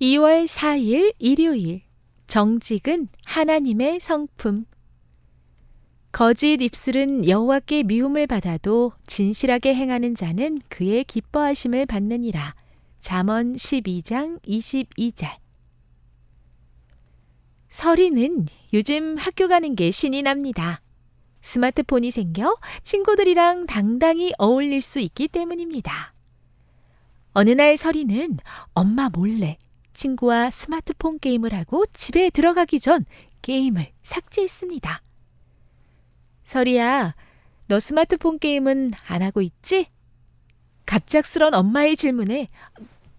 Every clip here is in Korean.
2월 4일 일요일 정직은 하나님의 성품 거짓 입술은 여호와께 미움을 받아도 진실하게 행하는 자는 그의 기뻐하심을 받느니라. 잠언 12장 22절 설이는 요즘 학교 가는 게 신이 납니다. 스마트폰이 생겨 친구들이랑 당당히 어울릴 수 있기 때문입니다. 어느 날 설이는 엄마 몰래 친구와 스마트폰 게임을 하고 집에 들어가기 전 게임을 삭제했습니다. 설이야, 너 스마트폰 게임은 안 하고 있지? 갑작스런 엄마의 질문에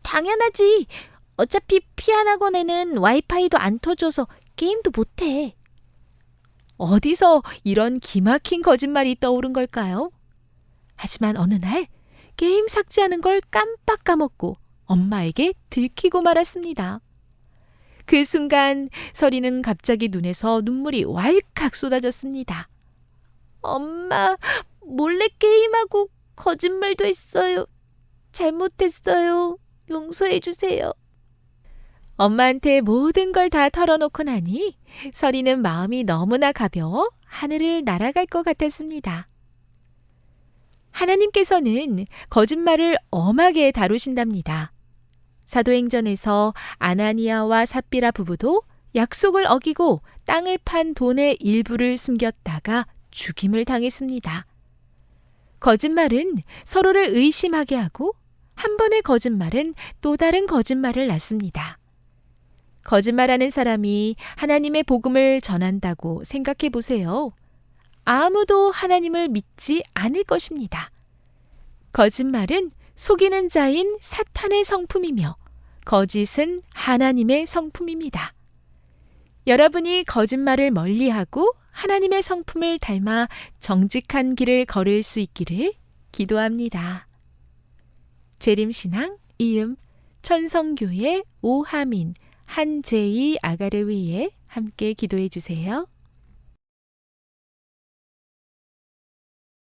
당연하지. 어차피 피아나곤에는 와이파이도 안 터져서 게임도 못해. 어디서 이런 기막힌 거짓말이 떠오른 걸까요? 하지만 어느 날 게임 삭제하는 걸 깜빡 까먹고 엄마에게 들키고 말았습니다. 그 순간 서리는 갑자기 눈에서 눈물이 왈칵 쏟아졌습니다. 엄마, 몰래 게임하고 거짓말도 했어요. 잘못했어요. 용서해 주세요. 엄마한테 모든 걸 다 털어놓고 나니 서리는 마음이 너무나 가벼워 하늘을 날아갈 것 같았습니다. 하나님께서는 거짓말을 엄하게 다루신답니다. 사도행전에서 아나니아와 삽비라 부부도 약속을 어기고 땅을 판 돈의 일부를 숨겼다가 죽임을 당했습니다. 거짓말은 서로를 의심하게 하고 한 번의 거짓말은 또 다른 거짓말을 낳습니다. 거짓말하는 사람이 하나님의 복음을 전한다고 생각해 보세요. 아무도 하나님을 믿지 않을 것입니다. 거짓말은 속이는 자인 사탄의 성품이며 거짓은 하나님의 성품입니다. 여러분이 거짓말을 멀리하고 하나님의 성품을 닮아 정직한 길을 걸을 수 있기를 기도합니다. 재림신앙 이음 천성교회 오하민 한제이 아가를 위해 함께 기도해 주세요.